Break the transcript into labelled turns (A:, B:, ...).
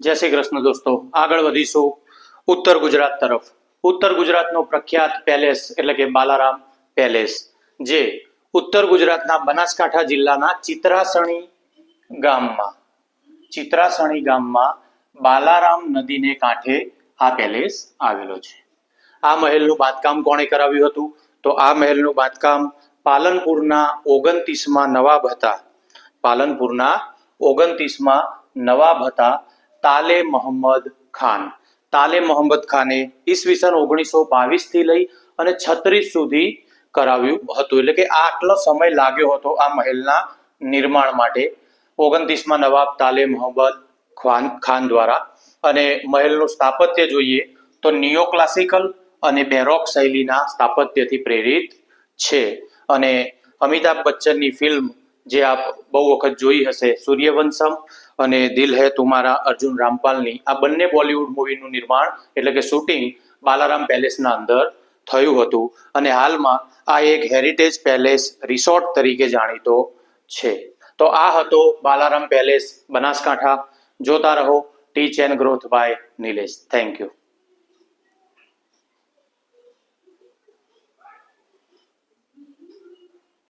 A: જય શ્રી કૃષ્ણ દોસ્તો, આગળ વધીશું ઉત્તર ગુજરાત તરફ. ઉત્તર ગુજરાતનો પ્રખ્યાત પેલેસ એટલે કે બાલારામ પેલેસ, જે ઉત્તર ગુજરાતના બનાસકાંઠા જિલ્લાના ચિત્રાસણી ગામમાં ચિત્રાસણી ગામમાં બાલારામ નદીને કાંઠે આ પેલેસ આવેલો છે. આ મહેલનું બાંધકામ કોણે કરાવ્યું હતું? તો આ મહેલનું બાંધકામ પાલનપુરના ઓગણત્રીસમાં નવાબ હતા. પાલનપુરના ઓગણત્રીસમાં નવાબ હતા તાલે મોહમ્મદ ખાન. તાલે મોહમ્મદ ખાને ઈસવીસન ઓગણીસો બાવીસથી લઈ અને છત્રીસ સુધી કરાવ્યું હતું. એટલે કે આટલો સમય લાગ્યો હતો આ મહેલના નિર્માણ માટે. ઓગણત્રીસમાં નવાબ તાલે મોહમ્મદ ખાન ખાન દ્વારા. અને મહેલનું સ્થાપત્ય જોઈએ તો નિયો ક્લાસિકલ અને બેરોક શૈલીના સ્થાપત્યથી પ્રેરિત છે. અને અમિતાભ બચ્ચનની ફિલ્મ જે આપ બહુ વખત જોઈ હશે, સૂર્યવંશમ અને દિલ હે તુમારા અર્જુન રામપાલની, આ બંને બોલિવૂડ મૂવીનું નિર્માણ એટલે કે શૂટિંગ બાલારામ પેલેસના અંદર થયું હતું. અને હાલમાં આ એક હેરિટેજ પેલેસ રિસોર્ટ તરીકે જાણીતો છે. તો આ હતો બાલારામ પેલેસ બનાસકાંઠા. જોતા રહો. Teach and growth by Nilesh. Thank you.